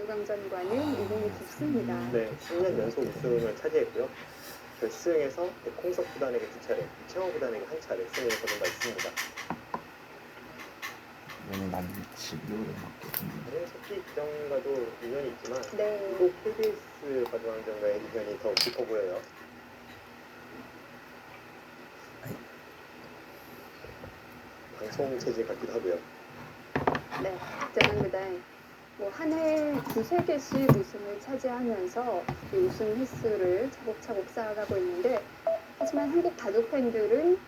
바둑왕전과는 인연이 깊습니다. 네, 10년 연속 우승을 차지했고요. 결승에서 백홍석 구단에게 두 차례, 최원 구단에게 한 차례 승을 거둔 바 있습니다. 이거는 난 집요를 맞거든요. 당연히 석기 기정과도 인연이 있지만 네. 또 KBS 바둑왕전과의 인연이 더 깊어 보여요. 방송 체질 같기도 하고요. 네, 뭐 한 해에 두세 개씩 우승을 차지하면서 이 우승 횟수를 차곡차곡 쌓아가고 있는데 하지만 한국 바둑 팬들은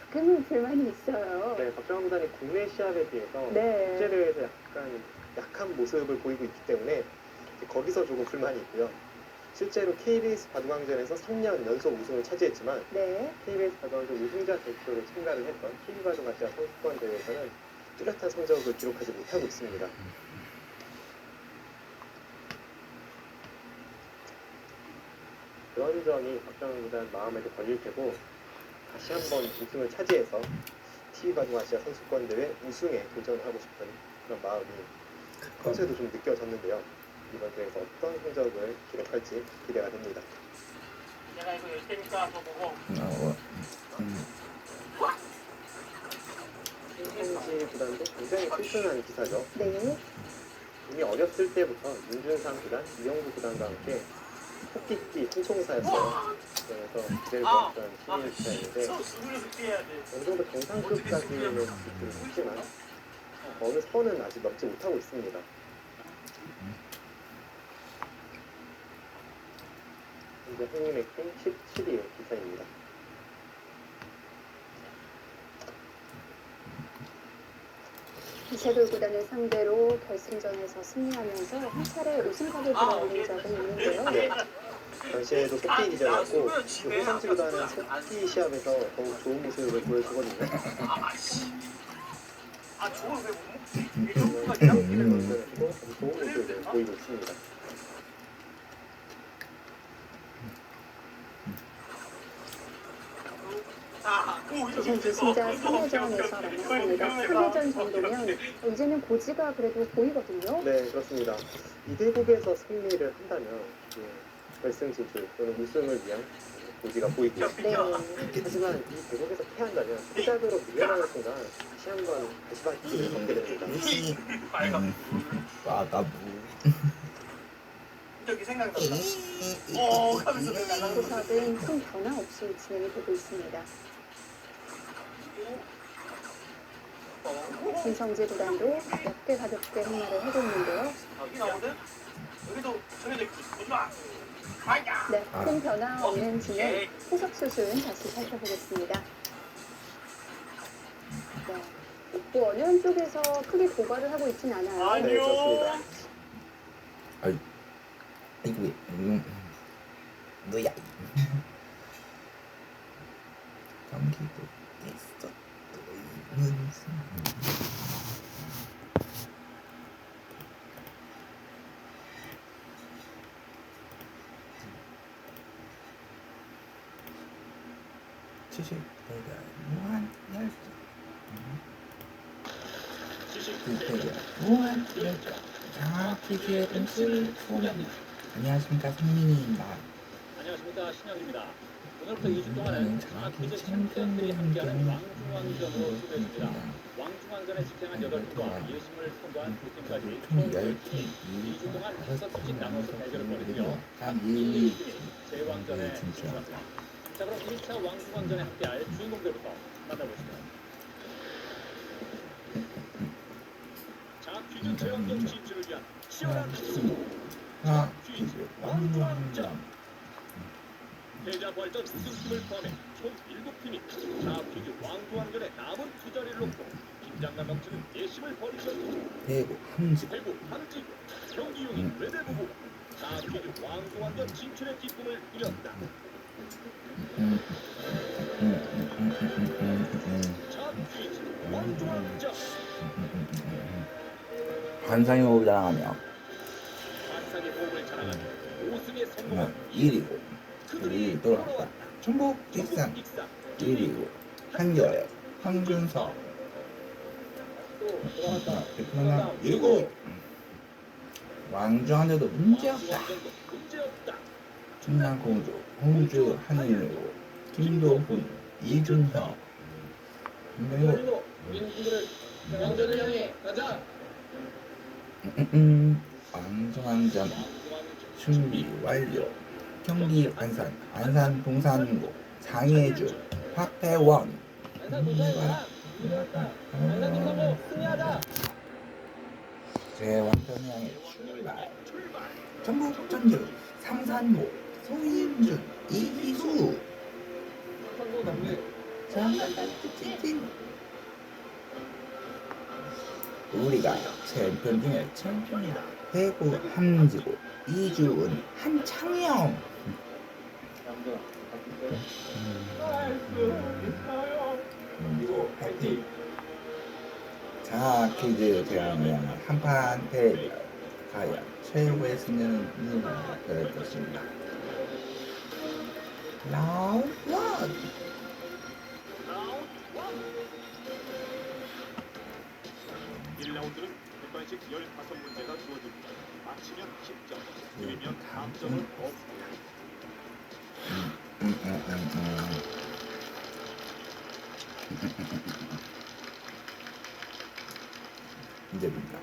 조금 불만이 있어요. 네, 박정환 구단이 국내 시합에 비해서 네. 국제 대회에서 약간 약한 모습을 보이고 있기 때문에 거기서 조금 불만이 있고요. 실제로 KBS 바둑왕전에서 3년 연속 우승을 차지했지만 네. KBS 바둑왕전 우승자 대표로 참가를 했던 KB 바둑아시아 선수권 대회에서는 뚜렷한 성적을 기록하지 못하고 있습니다. 그런 점이 박정환 구단 마음에도 걸릴 테고 다시 한번 우승을 차지해서 TV 바둑아시아 선수권 대회 우승에 도전하고 싶은 그런 마음이 평소에도 좀 느껴졌는데요. 이번 대회에서 어떤 성적을 기록할지 기대가 됩니다. 내가 이거 열 테니까 너 보고 어, 음, 신성지 구단도 굉장히 튼튼한 기사죠. 네. 이미 어렸을 때부터 윤준상 구단, 이영구 구단과 함께 토끼띠 통총사였어요. 그래서 기대를 모았던 흑해야 돼. 어느 정도 정상급까지는 기술을 했지만 어느 선은 아직 넘지 못하고 있습니다. 흥행 랭킹 17위 기사입니다. 이세돌 구단을 상대로 결승전에서 승리하면서 한 차례 우승컵을 들어올린 적은 있는데요. 네. 당시에도 토끼 기자였고 구단은 토끼 시합에서 더욱 좋은 모습을 보여주거든요. 아 저걸 왜? 지금 토끼를 선수도 아주 좋은 모습을 보이고 있습니다. 조선주 승자 3회전에서 만났습니다. 3회전 정도면 이제는 고지가 그래도 보이거든요. 네, 그렇습니다. 이 대국에서 승리를 한다면 예, 결승 진출 또는 우승을 위한 고지가 보이고요. 네. 하지만 이 대국에서 패한다면 후작으로 밀려나는 순간 다시 한번 다시바퀴를 걷게 됩니다. 빨간 음, 나나 뭐. 저기 생각난다. 어 하면서 내가 나는 고사은 큰 변화 없이 진행이 되고 있습니다. 김성재 구단도 가볍게 가볍게 행마를 하고 있는데요. 여기 나오거든. 여기도 정해져 있지. 오지 마. 네, 큰 변화 없는 진행 후석 수순 다시 살펴보겠습니다. 네, 뭐 어느 한쪽에서 크게 고발을 하고 있진 않아요. 네, 그렇습니다. 이거 왜? 음, 너야. 경기도 있어. 또 있는 주식 내가 무한 열정. 주식 무한 열정. 장학기지의 음식을 소명. 안녕하십니까 성민이입니다. 안녕하십니까 신영입니다. 오늘부터 2주 음, 동안은 장학 퀴즈 챔피언들이 함께하는 왕중왕전으로 소개해줍니다. 음, 왕중왕전에 집행한 8팀과 예심을 통과한 2팀까지 총총 10팀 2주 동안 5팀씩 나눠서 대결을 벌이며 딱각 1, 2 2, 팀이 제왕전에 진출합니다. 자 그럼 1차 왕중왕전에 함께할 주인공들부터 만나보시죠. 장학 퀴즈 제왕전 진출을 위한 치열한 승부 하나, 퀴즈, 왕왕전. 패자 부활전 우승팀을 포함해 총 7팀이 장학 퀴즈 왕중왕전에 남은 두 자리를 놓고 긴장감 넘치는 예심을 벌이셨습니다. 대구, 함지, 대구 함지 경기 용인 외대부부 장학 퀴즈 왕중왕전 진출의 기쁨을 누렸다. 환상의 호흡을 자랑하며 환상의 호흡을 자랑하며 5승에 정말 성공한 1위고 그들이 우리 돌아왔다. 전북 익산 익산 1위고 한겨레 황준석 또 돌아왔다. 베트남 1위 왕중한데도 문제없다. 왕관도 문제없다. 충남공주 홍주 한인으로 김도훈 이준혁. 음, 왕중왕전 왕왕 준비 완료. 경기 안산 안산 동사고 승리하자. 제왕전 향해 출발. 전국 전주 삼산고 송인준 이희수. 우리가 챔피언 중에 챔피언이다. 대구 함지고 이주은 한창영. 그리고 파이팅! 자 퀴즈 대항량 한판 대결. 과연 최고의 승리는 누가 될원 라운드 원. 1라운드는 객관식 15문제가 주어집니다. 맞히면 10점, 틀리면 감점을 없습니다. 음, 음, 음, 음. 이제? 문제입니다.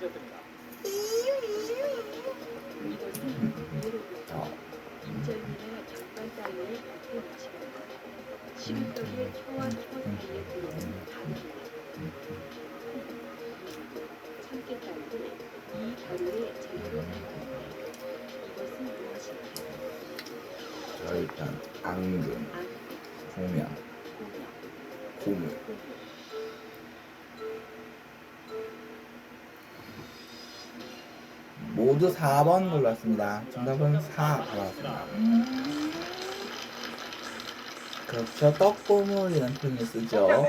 이것은 예로부터 어, 인절미나 젓갈 따위를 곁에 붙이거나 시루떡의 혀와 혀 사이에 들어오는 가루입니다. 참깨가루도 이 가루의 재료로 사용하는데 이것은 무엇일까요? 자, 일단 앙금, 안, 공명, 고명, 고무 모두 4번 골랐습니다. 정답은 4 골랐습니다. 그렇죠. 떡고물이라는 표현을 쓰죠. 음,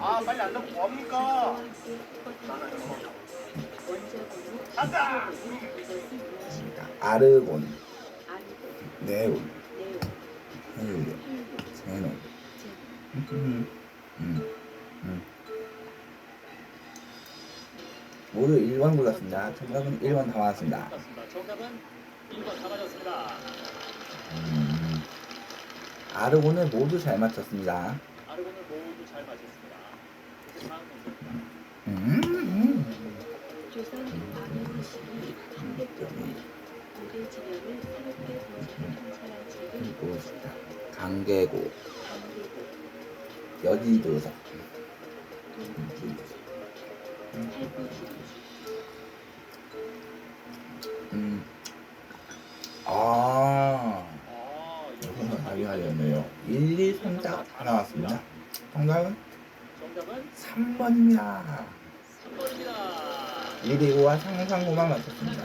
아 빨리 안 나고 뭡니까 아르곤, 네온, 헬륨, 제논. 음, 음, 음. 모두 1번 골랐습니다. 정답은 1번 다 맞았습니다. 정답은 1번 다 맞았습니다. 음, 아르곤을 모두 잘 맞췄습니다. 아르곤을 모두 잘 맞췄습니다. 음. 조선 왕유시기 한백도는 고대 지령을 새롭게 분석해 편찬한 책은 그리고 무엇일까? 강계고, 강계도, 여지도사, 동국지, 팔구지, 1대5와 상상고만 맞췄습니다.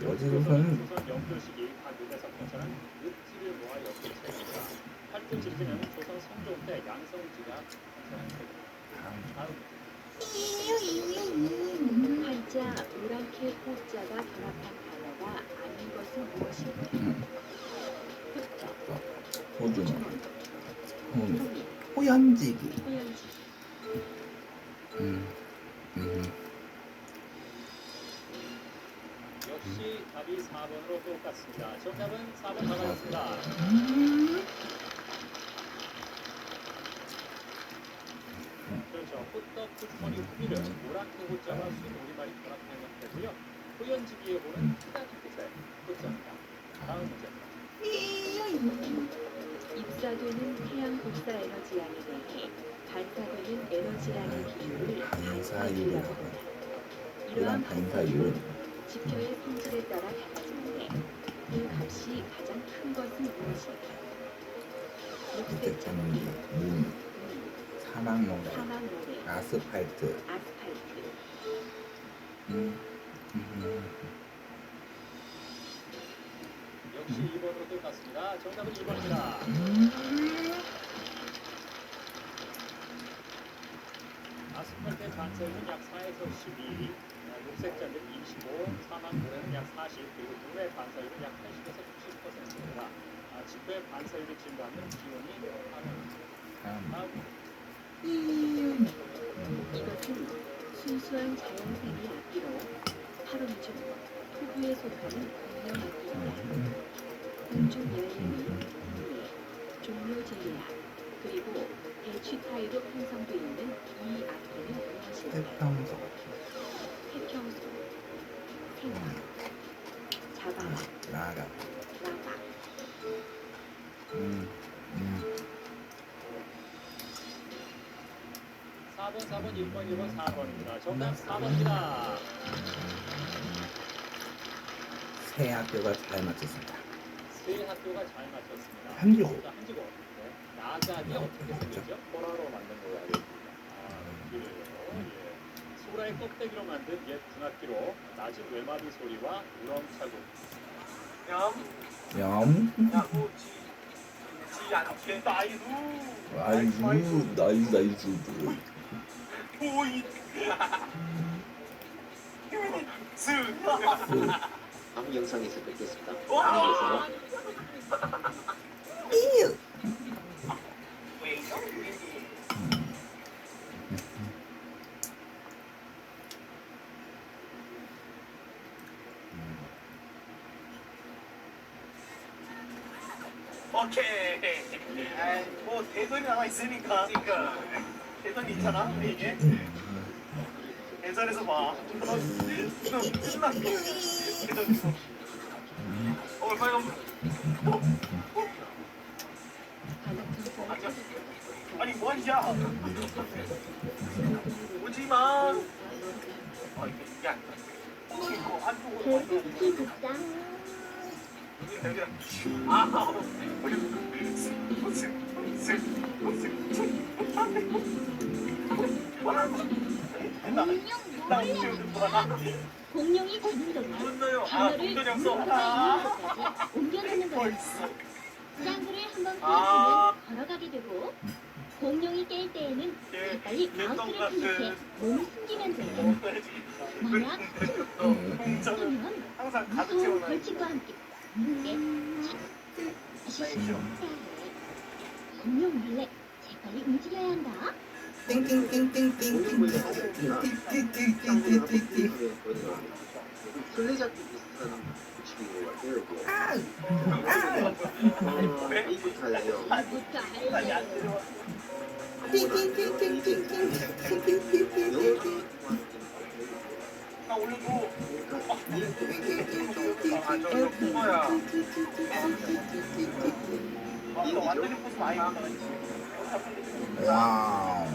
여지로선 이유이유이유 이자 우라케 꽃자가 결합한 단어가 음, 호미, 호연지기. 호연지, 음, 음, 역시 답이 4번으로 똑같습니다. 정답은 4번 다 맞았습니다. 음. 그렇죠. 호떡 호주머니 호자와. 호연지기에 보는 복사 에너지량에 대해 반사되는 에너지량의 비율을 반사율이라고. 합니다. 이런 이러한 반사율은 지표의 성질에 따라 달라지는데 그 값이 가장 큰 것은 무엇일까? 녹색 전기, 전기, 문, 물, 사막모래, 사막 모래, 아스팔트. 아스팔트, 음, 음, 역시 2번으로 똑같습니다. 자, 정답은 1번입니다. 아스팔트의 4에서 12, 아, 녹색자는 25, 사막 모래는 약 40, 그리고 눈의 반사율은 약 80에서 90%입니다. 아, 지표의 반사율이 증가하면 기온이 하는 다음 이것은 순수한 자연생리 악기로 하루 중 토부에 속하는 공룡 악기입니다. 공중 열림이 종료 제약 그리고 배치 타입으로 형성되어 있는 이 무엇일까요? 태평소. 태평소, 생각, 자바라, 나가. 라바, 음. 음. 4번, 4번, 1번, 1번, 4번입니다. 정답 4번입니다. 새 학교가 잘 맞췄습니다. 세 학교가 잘 맞췄습니다. 한지고. 자, 한지고. 네. 나각이 어떻게 생겼죠? 호라로 만든 걸로 알고 있습니다. 아, 그래요. 예. 소라의 껍데기로 만든 옛 군악기로 낮은 외마디 소리와 우렁차고 지 않게 나이루. 아이고, 나이, 나이, 주 보이. 스. 다음 영상에서 뵙겠습니다. 와. 안녕히 계세요. 있으니까. 그러니까 대선이 있잖아. 이게 대선에서 봐. 너, 너 끝났어. 대선에서. 어, 빨간 불. 어, 공룡이. 아, 단어를 곳까지 옮겨놓는. 벌써. 짱구를 한번 아. 피해주면 걸어가게 되고 공룡이 깰 때에는 예, 빨리 예, 마우스를. 클릭해 몸을 숨기면 돼요. 만약 숨기면 무서운. 벌칙과 함께 함께 공룡 몰래 재빨리 움직여야 한다. 술래잡기 비슷한 규칙인 것 같아요. 이게. 어, 이부터 할래요. 이부터 아니, 할래. 안 내려와. 영어 나 올려줘. 그러니까 아. 아, 너 완전히 많이 나가. 와우.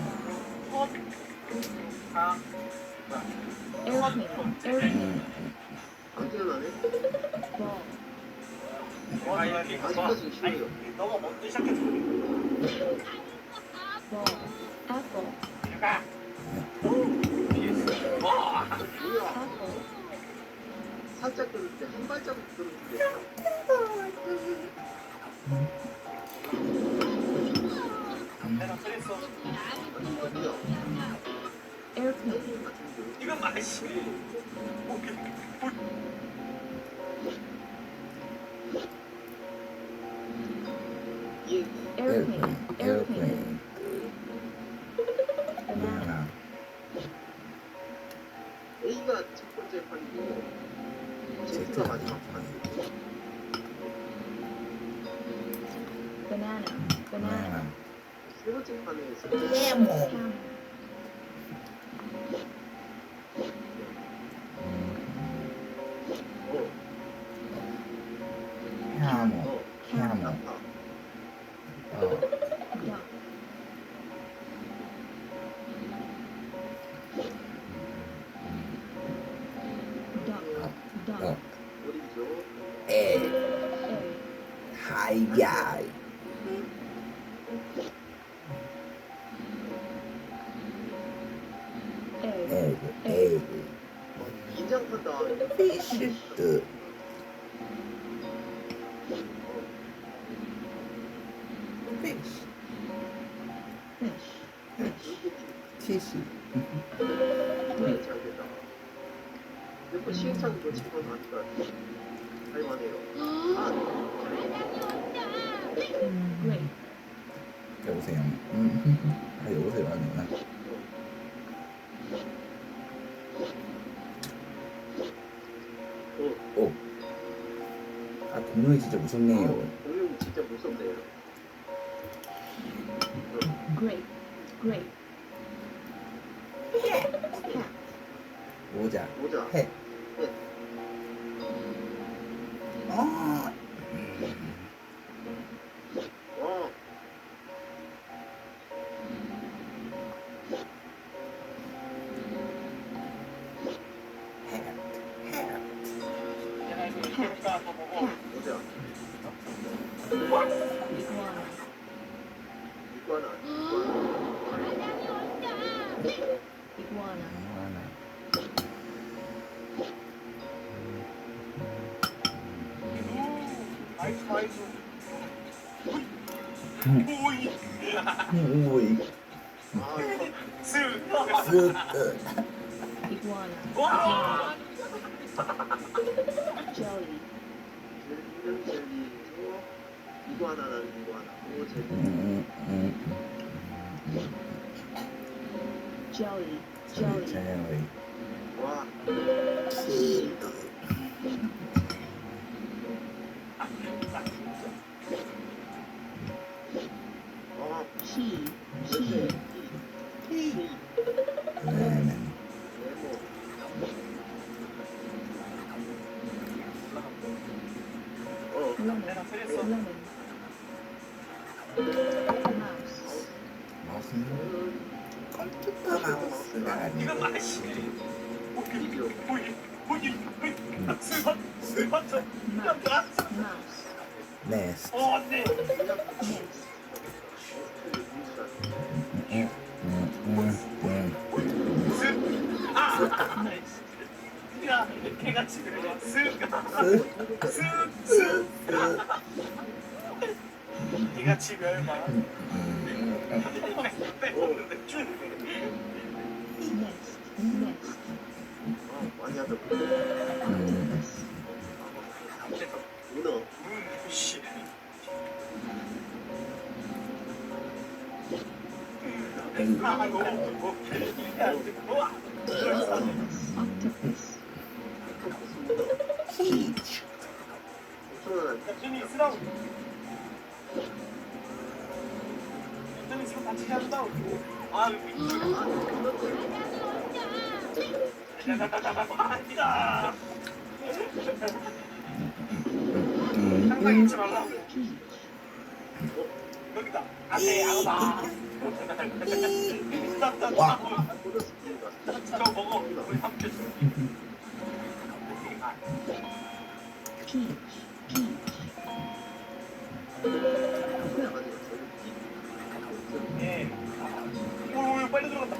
아, 안 깨어나네? 아, 아니, 쉬워요. 너가 먼저 시작했어. 가. 와. 살짝 들을 때한 발자국 들을 때 내가 그랬어. 아니요. 이건 맛이. 에어플레인. 바나나. A가 첫 번째 판이고 Z가 마지막 판. 바나나. 세 번째 70. 몇번 시행착오도 지금 하니까 다양하네요. 여보세요. 아 여보세요 하는구나. 오. 어. 아 공룡이 진짜 무섭네요. Grape, cat, 모자. 모자. 해. 어. 보고 모자. 이과나, 이과나. 오이 오이. 아, 쓱 쓱. iguana, 와 jelly, 어, 이과나는 이과나. 오. 음, 음. jelly, 저기 jelly, 마우스는 컴퓨터 마우스가 이거 아니고 맛이 항상 음. 말라고. peach, 여기다. 안돼, 아무다. 와. 빨리 들어갔다.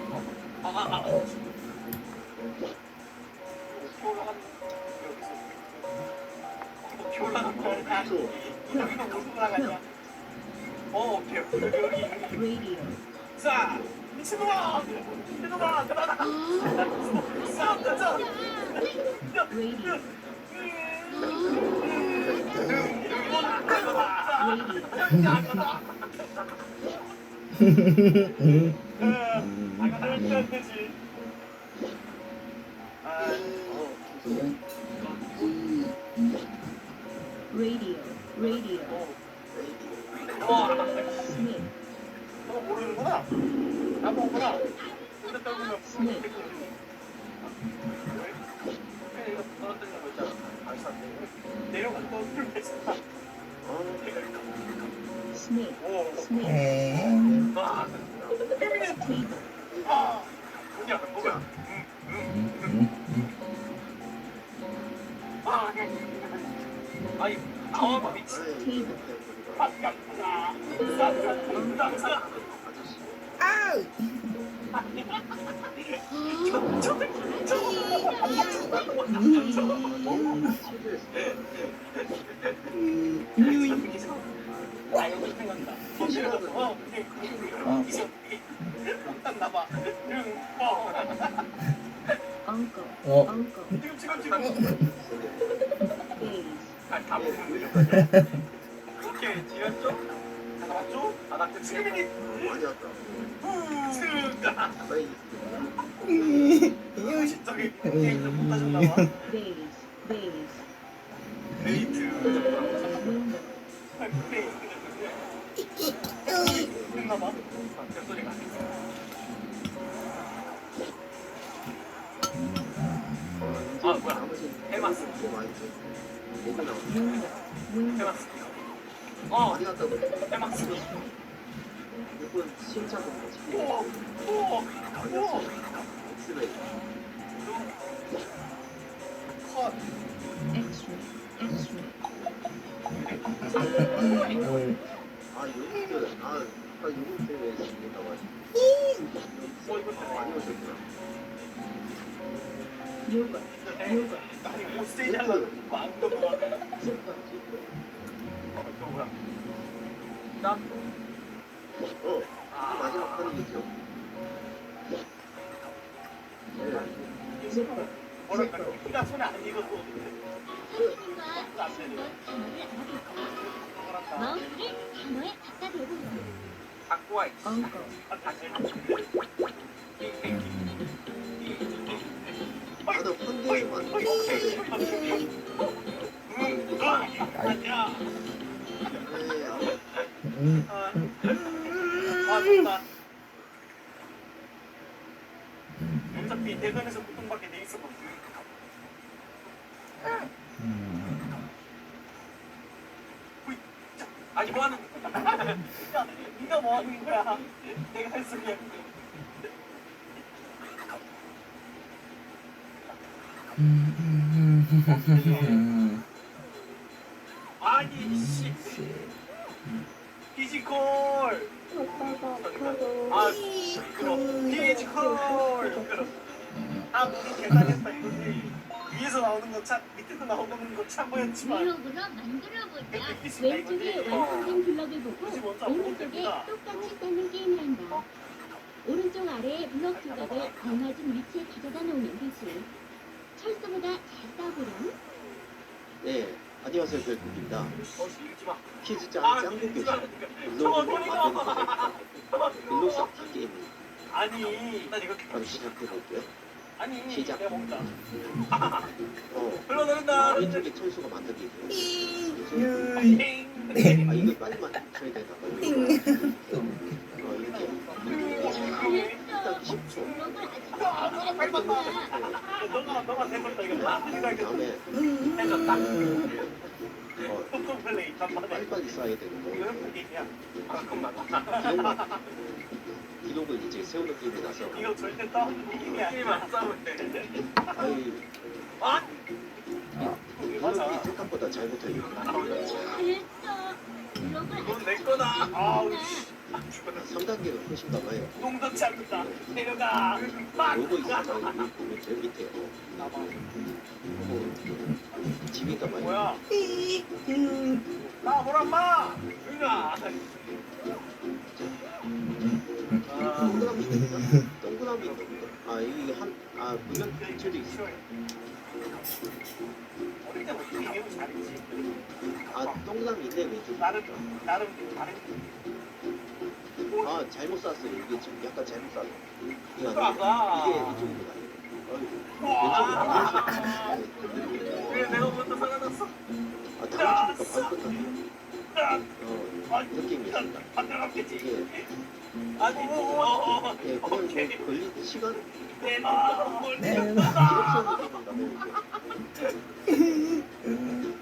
아, 아, 아. 거야. 소 여기도 못 올라가냐? 자, 미친놈아! 미친놈아! 들어가! 자, 가자! 이거 할 너 모르는구나. 나 보구나. 근데 떨구면 snake, 이거 떨어뜨리는 거 있잖아. 안 쌌네. 내려간 거 snake, 오, snake, 행. 아, 아, 뭐야, 뭐야. 음, 음, 음. 아, 아이, 아, 미친. 쌈싸, 쌈싸. 아우. 아. 어. 어 어. 어. uncle, 어. uncle, 지 아. 아 뭐야? 해봤어. 해봤어. 어. 해봤어. 이건 시행착오인 거지. 오 오. 많이 왔어. 엑스레이. 컷. x-ray, 헐. 아 요구트. 아, 아 요구트 왜 죽는다고 하지? 어 이거 많이 오셨구나. 아니 망도 어? 나. 어. 마지막 판이겠죠. 네. zipper, 뭐랄까 키가 손에 안 익어서. 선생님과 안 되네. 단어를 알아볼까요? 뭐랄까. 마음을 단어에 갖다 대보세요. 갖고 와. uncle, 아 다시. 아, 나 판대만. 응. 아 아니야. 네. 아, 음. 좋다. 어차피 대전에서 고통받게 돼 있어. 음. 아니 뭐 하는 거야? 야, 네가 뭐 하는 거야? 내가 할 소리야. 음. 아 아 그럼 피지컬. 아 우리 계산했다 이거지. 위에서 나오는 거 참, 밑에서 나오는 거 참고였지만. 블록으로 만들어보자. 왼쪽에 완성된 블럭을 보고 오른쪽에. 똑같이 쌓는 게임이란다. 오른쪽 아래에 블럭 조각을 정해진 위치에 가져다 놓는 것이 철수보다 잘 싸구려. 네. 안녕하세요, 별국입니다. 키즈짱 아 짱구 읽지 교실. 말라니까. 일로 저거 소리가. 일로 싹 게임. 아니 난 이거 바로 시작해볼게요. 아니 시작. 어. 흘러내린다. 왼쪽에 철수가 만들기. 땡. 아 이거 빨리 맞춰야 되나 봐요. 어 이렇게 일단 10초. 아, 잘 빨리 만들어보자. 맞다. 너가 해줬다 이거. 나 생각했어. 다음에 해줬다. 어 톡톡 플레이 간만에. 빨리빨리 써야 되는 거. 게임이야. 아 잠깐만. 기록, 기록을 이제 세우는 게임이 나서 이거 절대 싸우는 게임이 아니야. 게임 안 싸우면 돼. 아이 아? 아. 맞아. 기록이 생각보다 잘 못해요. 잘했어. 블록을 이건 내 거다. 아우 씨. 아, 죽었다. 3단계는 훨씬가 봐요. 동전치 않는다. 내려가. 막. 로고 있잖아요. 여기 보면 제일 밑에 어, 나봐. 뭐 집인가 봐요. 뭐야? 나 보란 마. 아. 동그라미 있다. 동그라미 있다. 아 이게 한아 물론 필체도 있어. 어릴 때부터 게임을 잘했지. 아 동그라미 있네 왼쪽. 나름 나름 잘했지. 아 잘못 쐈어요. 이게 지금 약간 잘못 쐈어. 이거 아가. 이게 이쪽입니다. 와. 왼쪽으로 그래 내가 먼저 살아났어. 아 다음 주니까 바로 끝났네. 어 느낌이 있습니다. 안. 이게 아니. 어. 예 그냥 뭐 걸린 시간 내가 뭘 네. 내가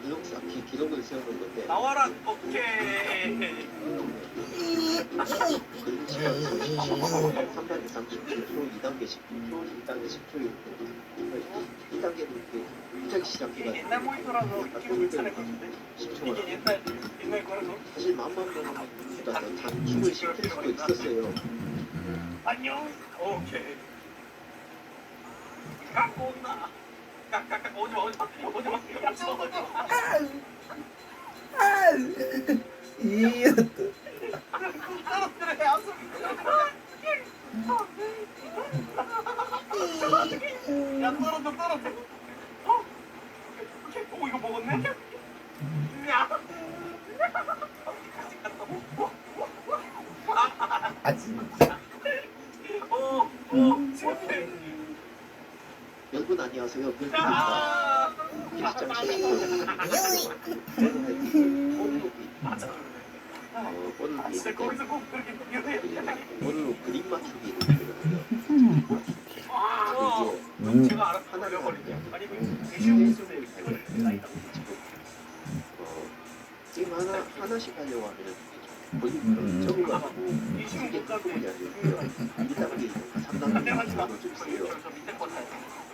기록 쌓기 기록을 세우는 건데 나와라. 오케이. 걸린 시간 30초, 3단계 30초, 2단계 10초, 1단계 10초 1단계는 이렇게 갑자기 시작해가지고 옛날 모니터라서 기록을 찾았거든데. 10초가 이게 옛날 옛날 거라서. 사실 마음만 먹으면 더 단축을 시킬 수도 있었어요. 안녕. 오케이. 갖고 온다. 깍깍깍 오지 마 오지 마 오지 마. 약속 오지 마. 이것도 떨어뜨려 양손. 야 떨어져 떨어져. 어? 오케이. 오 이거 먹었네. 야. 아 진짜 오, 오, 실패. 여러분 안녕하세요. 별빛입니다. 아, 일시장 최신호 오늘로 맞아. 어, 비교해. 오늘로 그림 하거든요. 아, 음. 제가 알아서 아니, 음. 그 음. 어, 지금 하나 하나씩 하려고 하면 음. 볼륨을 적어가지고 이게 끄고냐 이렇게요. 1단계, 3단계 맞추는 좀 있어요. 저 밑에 거 타요.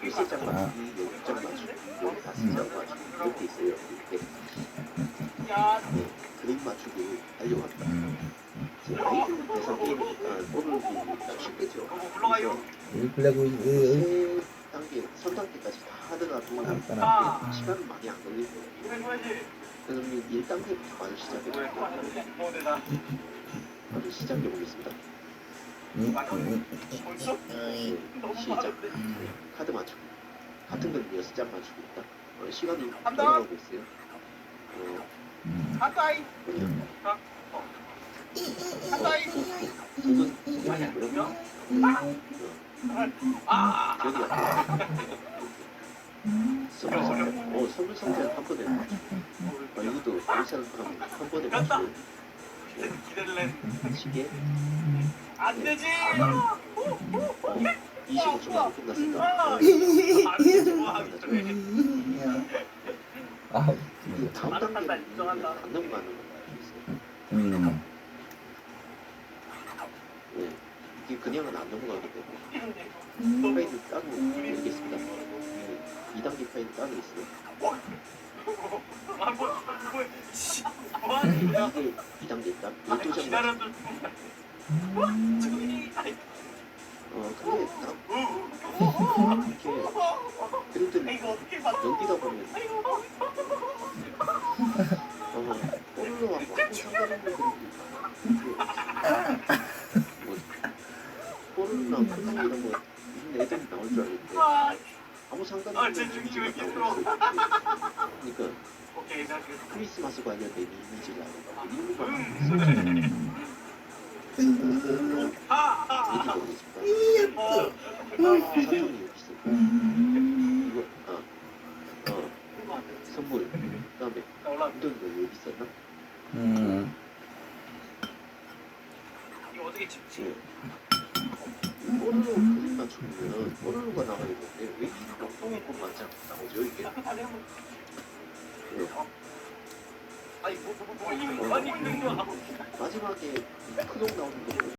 일세 장 맞추기, 여섯 장 맞추기, 여기 다섯 장 맞추기 이렇게 있어요. 이렇게 야, 네, 그림 맞추기 하려고 합니다. 음. 이제 아이들 대상 게임이니까 오늘 보니까 쉽겠죠. 그거 불러가요. 3단계, 3단계까지 다 하더라도 간단하게 시간은 많이 안 해줘야지. 그러면 1단계부터 바로 시작해 왜 볼게요. 어, 내가 바로 시작해 보겠습니다. 음, 벌써? 네, 너무 시작. 네, 카드 맞추기. 같은 건 6장 맞추고 있다. 어, 시간이. 돌아가고 있어요. 어, 음. 가까이, 음. 가까이. 그건 이거고요. 아, 상자. 어, 선물 상자 한 번에. 어, 울산 사람 한 번에 맞추고. 기대를 시계. 안 되지. 어, 25초 만에 끝났습니다. 아, 어, 안 되지. 뭐. 아그 다음 걸 알고 있어요. 음. 네. 이게 그냥은 안 넘어가기 때문에 파일을 따로 열겠습니다. 네. 2단계 파일 따로 있어요. 이게 2단계 딱 12장 맞 어, 근데 딱 어, 이렇게 그림들을 이거 어떻게 봤어? 넘기다 보면 제 중이 왜 이렇게. 그러니까 오케이, 나 지금. 크리스마스 관련된 이미지를 하고 이